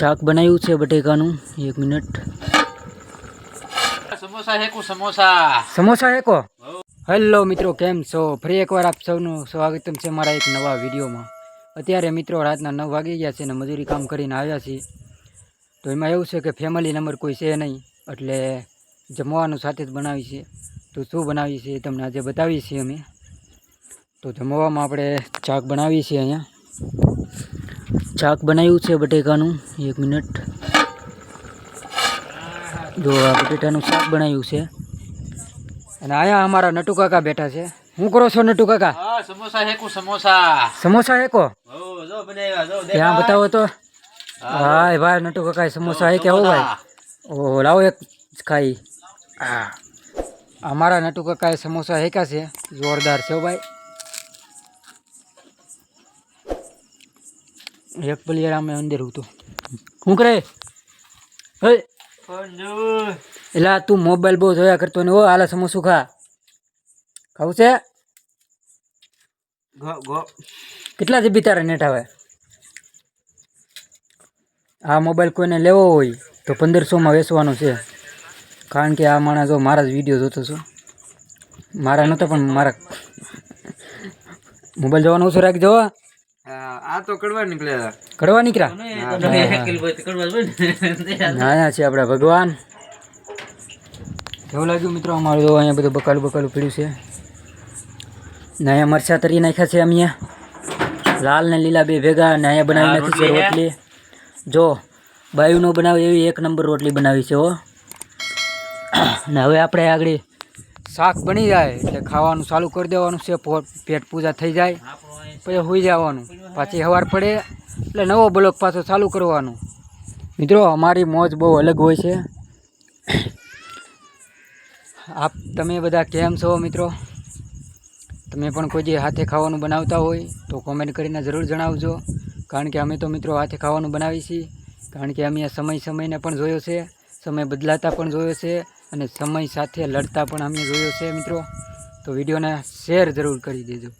શાક બનાવ્યું છે બટેકાનું. એક મિનિટ. સમોસા હેકો સમોસા. હેલો મિત્રો કેમ છો? ફરી એકવાર આપ સૌનું સ્વાગતમ છે મારા એક નવા વિડીયોમાં. અત્યારે મિત્રો રાતના નવ વાગી ગયા છે અને મજૂરી કામ કરીને આવ્યા છીએ. તો એમાં એવું છે કે ફેમિલી નંબર કોઈ છે નહીં એટલે જમવાનું સાથે જ બનાવી છે તો શું બનાવી છે તમને આજે બતાવીએ છીએ અમે. તો જમવામાં આપણે શાક બનાવીએ છીએ અહીંયા. શાક બનાવ્યું છે બટેકાનું. એક મિનિટ. જો આ બટેટાનું શાક બનાવ્યું છે. અને આયા અમારા નટુ કાકા બેઠા છે. હું કરો છો નટુ કાકા? સમોસા હેકો સમોસા. સમોસા હેકો જો બનાવ્યા જો ત્યાં બતાવો તો. ભાઈ ભાઈ નટુ કાકા સમોસા હે હો ભાઈ. ઓ લાવો એક ખાઈ. અમારા નટુ કાકાએ સમોસા હેક્યા છે. જોરદાર છે ભાઈ. એક પ્લેયર અમે અંદર હતો શું કરે? એટલે તું મોબાઈલ બહુ જોયા કરતો ને ઓ હાલે સમોસું ખા. ખાવું છે? કેટલા જીબી તારે નેટ આવે? આ મોબાઈલ કોઈને લેવો હોય તો પંદરસોમાં વેચવાનો છે. કારણ કે આ માણસ જો મારા જ વીડિયો જોતો છું. મારા નહોતા પણ મારા મોબાઈલ જોવાનું ઓછું રાખજો. આ તો કડવા નીકળ્યા કડવા નીકળ્યા? નાના છે આપણા ભગવાન. કેવું લાગ્યું મિત્રો અમારું? તો અહીંયા બધું બકાલું બકાલું પીડ્યું છે. ને અહીંયા મરચાં તરી નાખ્યા છે અમે લાલ ને લીલા બે ભેગા ને અહીંયા બનાવી નાખી છે રોટલી. જો બાયુનો બનાવે એવી એક નંબર રોટલી બનાવી છે હો. ને હવે આપણે આગળ શાક બની જાય એટલે ખાવાનું ચાલુ કરી દેવાનું છે પેટ પૂજા થઈ જાય, પછી હોઈ જવાનું. પાછી સવાર પડે એટલે નવો બ્લોક પાછો ચાલુ કરવાનું. મિત્રો, અમારી મોજ બહુ અલગ હોય છે. આપ તમે બધા કેમ છો મિત્રો? તમે પણ કોઈ જે હાથે ખાવાનું બનાવતા હોય તો કોમેન્ટ કરીને જરૂર જણાવજો. કારણ કે અમે તો મિત્રો હાથે ખાવાનું બનાવીએ છીએ કારણ કે અમે સમય સમયને પણ જોયો છે, સમય બદલાતા પણ જોયો છે. અને સમય સાથે લડતા પણ અમે જોયો છે મિત્રો. તો વિડીયોને શેર જરૂર કરી દેજો.